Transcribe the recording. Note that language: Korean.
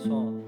서